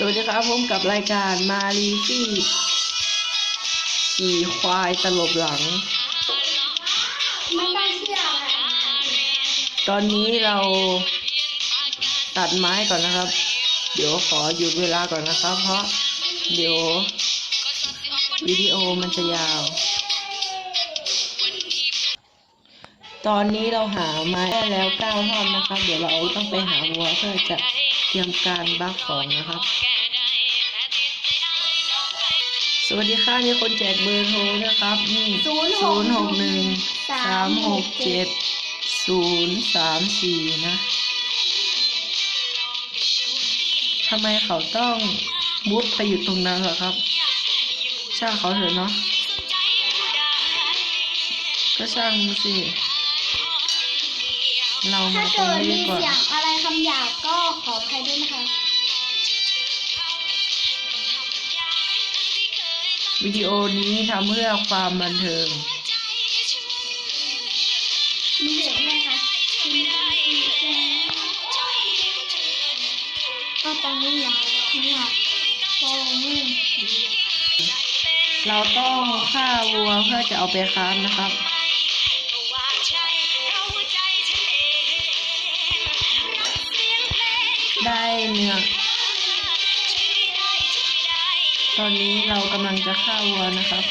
สวัสดีครับผมกับรายการมารีฟี่ขี่ควายตลบหลัง ไม่ต้องเชื่ออะไรตอนนี้เราตัดไม้ก่อนนะครับ เดี๋ยวขอหยุดเวลาก่อนนะครับ เพราะเดี๋ยววิดีโอมันจะยาว ตอนนี้เราหาไม้ได้แล้วเก้าท่อนนะครับ เดี๋ยวเราต้องไปหาวัวเพื่อจะเตรียมการบักของนะครับ สวัสดีค่ะมีคนแจกเบอร์โทรนะครับนี่ศูนย์หกนย์หนึ่งสามหกเจ็ดศูนย์สามสี่นะทำไมเขาต้องมุดไปอยู่ตรงนั้นเหรอครับช่างเขาเถอะเนาะก็ช่างมันสิ เราถ้ามาตรงเกิดนี้มีดีกว่าเสียงอะไรคำหยาบก็ขออภัยด้วยนะคะ วิดีโอนี้ทำเพื่อความบันเทิง มีเสียงไหมคะก็ตรงนี้อยากอยากโอ้ยเราต้องฆ่าวัวเพื่อจะเอาไปค้านนะครับ เนื้อ ตอนนี้เรากำลังจะฆ่าวัวนะครับ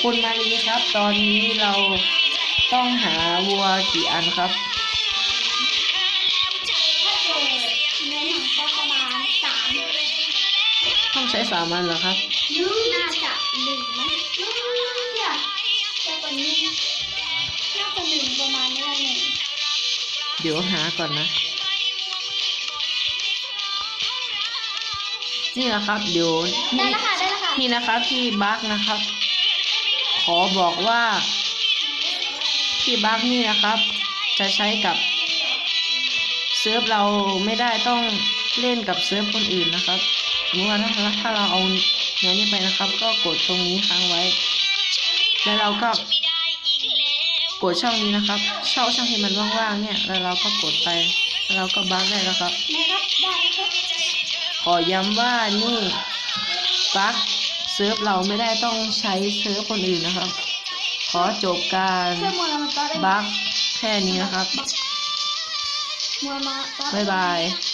คุณมารีครับ ตอนนี้เราต้องหาวัวกี่อันครับถ้าเกิดในหนังก็ประมาณสามต้องใช้สามอันเหรอครับน่าจะหนึ่งไหมอยากจะกว่านี้น่าจะหนึ่งประมาณนี้แหละหนึ่งเดี๋ยวหาก่อนนะ นี่แหละครับ เดี๋ยวได้นี่แล้วค่ะได้แล้วค่ะนี่นะครับที่บักนะครับ ขอบอกว่าที่บักนี่นะครับ จะใช้กับเซิร์ฟเราไม่ได้ต้องเล่นกับเซิร์ฟคนอื่นนะครับสมมติว่าถ้าถ้าเราเอาเนื้อนี้ไปนะครับ ก็กดตรงนี้ค้างไว้ แล้วเราก็กดช่องนี้นะครับ ช่องช่องที่มันว่างๆเนี่ย แล้วเราก็กดไปแล้วเราก็บักได้แล้วครับ นะครับได้ครับ ขอย้ำว่านี่บักเซิร์ฟเราไม่ได้ต้องใช้เซิร์ฟคนอื่นนะครับ ขอจบการช่วยมัวละมาต่อได้ไหมบักแค่นี้นะครับมัวมาต่อบ๊ายบายไ